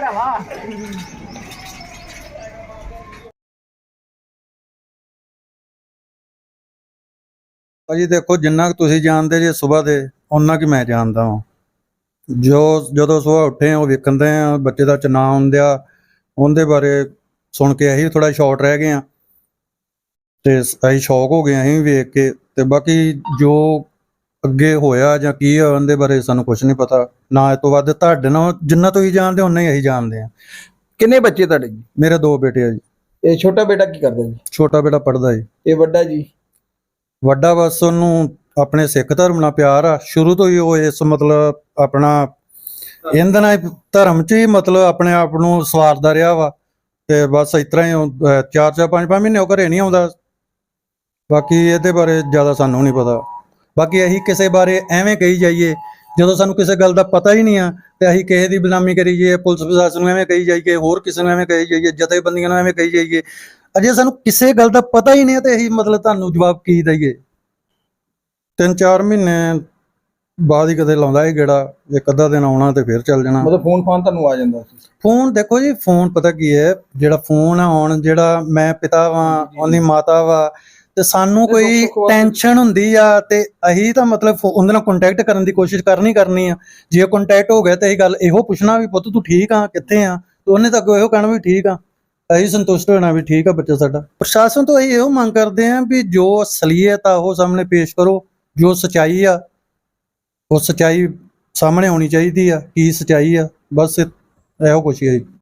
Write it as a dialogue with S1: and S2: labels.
S1: ਭਰਾਵਾ।
S2: ਭਾਜੀ ਦੇਖੋ, ਜਿੰਨਾ ਕੁ ਤੁਸੀਂ ਜਾਣਦੇ ਜੇ ਸਵੇਰ ਦੇ ਉਹਨਾਂ ਕਿ ਮੈਂ ਜਾਣਦਾ ਹਾਂ ਜੋ, ਜਦੋਂ ਸਵੇਰ ਉੱਠੇ ਉਹ ਵੇਖਦੇ ਆ, ਬੱਚੇ ਦਾ ਚਨਾ ਹੁੰਦਿਆ ਉਹਦੇ ਬਾਰੇ ਸੁਣ ਕੇ ਅਸੀਂ ਥੋੜਾ ਸ਼ਾਰਟ ਰਹਿ ਗਏ ਆ। ਤੇ ਅਸੀਂ ਸ਼ੌਕ ਹੋ ਗਏ ਅਸੀਂ ਵੀ ਵੇਖ ਕੇ। ਤੇ ਬਾਕੀ ਜੋ ਅੱਗੇ ਹੋਇਆ ਜਾਂ ਕੀ ਹੋਇਆ ਉਹਦੇ ਬਾਰੇ ਸਾਨੂੰ ਕੁਝ ਨਹੀਂ ਪਤਾ। ਨਾ ਇਹ ਤੋਂ ਵੱਧ ਤੁਹਾਡੇ ਨਾਲ ਜਿੰਨਾ ਤੁਸੀਂ ਜਾਣਦੇ ਉਹਨਾਂ ਹੀ ਅਸੀਂ ਜਾਣਦੇ ਆ
S3: ਕਿੰਨੇ ਬੱਚੇ ਤੁਹਾਡੇ ਜੀ?
S2: ਮੇਰੇ ਦੋ ਬੇਟੇ ਆ ਜੀ।
S3: ਇਹ ਛੋਟਾ ਬੇਟਾ ਕੀ ਕਰਦਾ ਜੀ?
S2: ਛੋਟਾ ਬੇਟਾ ਪੜਦਾ ਜੀ।
S3: ਇਹ ਵੱਡਾ ਜੀ?
S2: ਵੱਡਾ ਬਸ ਉਹਨੂੰ ਆਪਣੇ ਸਿੱਖ ਧਰਮ ਨਾਲ ਪਿਆਰ ਆ। ਸ਼ੁਰੂ ਤੋਂ ਹੀ ਉਹ ਇਸ ਮਤਲਬ ਆਪਣਾ ਇਹਦੇ ਨਾਲ ਧਰਮ 'ਚ ਹੀ ਮਤਲਬ ਆਪਣੇ ਆਪ ਨੂੰ ਸਵਾਰਦਾ ਰਿਹਾ ਵਾ। ਤੇ ਬਸ ਇਸ ਤਰ੍ਹਾਂ ਹੀ ਚਾਰ ਚਾਰ ਪੰਜ ਪੰਜ ਮਹੀਨੇ ਉਹ ਘਰੇ ਨਹੀਂ ਆਉਂਦਾ। ਬਾਕੀ ਇਹਦੇ ਬਾਰੇ ਜ਼ਿਆਦਾ ਸਾਨੂੰ ਨਹੀਂ ਪਤਾ। ਬਾਕੀ ਅਸੀਂ ਕਿਸੇ ਬਾਰੇ ਐਵੇਂ ਕਹੀ ਜਾਈਏ ਜਦੋਂ ਸਾਨੂੰ ਕਿਸੇ ਗੱਲ ਦਾ ਪਤਾ ਹੀ ਨਹੀਂ ਆ ਤੇ ਅਸੀਂ ਕਿਸੇ ਦੀ ਬਦਨਾਮੀ ਕਰੀ ਜਾਈਏ ਪੁਲਿਸ ਪ੍ਰਸ਼ਾਸਨ ਨੂੰ ਐਵੇਂ ਕਹੀ ਜਾਈਏ ਹੋਰ ਕਿਸੇ ਨੂੰ ਐਵੇਂ ਕਹੀ ਜਾਈਏ ਜਥੇਬੰਦੀਆਂ ਨੂੰ ਐਵੇਂ ਕਹੀ ਜਾਈਏ ਅਜੇ ਸਾਨੂੰ ਕਿਸੇ ਗੱਲ ਦਾ ਪਤਾ ਹੀ ਨਹੀਂ ਤੇ ਅਸੀਂ ਮਤਲਬ ਤੁਹਾਨੂੰ ਜਵਾਬ ਕੀ ਦਈਏ। ਤਿੰਨ ਚਾਰ ਮਹੀਨੇ ਬਾਅਦ ਹੀ ਕਦੇ ਲਾਉਂਦਾ ਇਹ ਗੇੜਾ ਇੱਕ ਅੱਧਾ ਦਿਨ ਆਉਣਾ ਤੇ ਫਿਰ ਚੱਲ ਜਾਣਾ।
S3: ਮਤਲਬ ਫੋਨ ਫਾਨ ਤੁਹਾਨੂੰ ਆ ਜਾਂਦਾ ਸੀ?
S2: ਫੋਨ ਦੇਖੋ ਜੀ ਫੋਨ ਪਤਾ ਕੀ ਹੈ ਜਿਹੜਾ ਫੋਨ ਆ ਹੁਣ ਜਿਹੜਾ ਮੈਂ ਪਿਤਾ ਵਾਂ ਉਹਦੀ ਮਾਤਾ ਵਾ ਤੇ ਸਾਨੂੰ ਕੋਈ ਟੈਨਸ਼ਨ ਹੁੰਦੀ ਆ ਤੇ ਅਸੀਂ ਤਾਂ ਮਤਲਬ ਉਹਦੇ ਨਾਲ ਕੰਟੈਕਟ ਕਰਨ ਦੀ ਕੋਸ਼ਿਸ਼ ਕਰਨੀ ਕਰਨੀ ਆ। ਜੇ ਕੰਟੈਕਟ ਹੋ ਗਿਆ ਤੇ ਅਸੀਂ ਗੱਲ ਇਹੋ ਪੁੱਛਣਾ ਵੀ ਪੁੱਤ ਤੂੰ ਠੀਕ ਆ? ਕਿੱਥੇ ਆ? ਤੇ ਉਹਨੇ ਤਾਂ ਇਹੋ ਕਹਿਣਾ ਵੀ ਠੀਕ ਆ। ਅਸੀਂ ਸੰਤੁਸ਼ਟ ਹੋਣਾ ਵੀ ਠੀਕ ਆ ਬੱਚਾ ਸਾਡਾ। ਪ੍ਰਸ਼ਾਸਨ ਤੋਂ ਅਸੀਂ ਇਹੋ ਮੰਗ ਕਰਦੇ ਆ ਵੀ ਜੋ ਅਸਲੀਅਤ ਆ ਉਹ ਸਾਹਮਣੇ ਪੇਸ਼ ਕਰੋ ਜੋ ਸਚਾਈ ਆ ਉਹ ਸਚਾਈ ਸਾਹਮਣੇ ਆਉਣੀ ਚਾਹੀਦੀ ਆ ਕੀ ਸਚਾਈ ਆ ਬਸ ਇਹੋ ਕੁਛ ਹੀ ਹੈ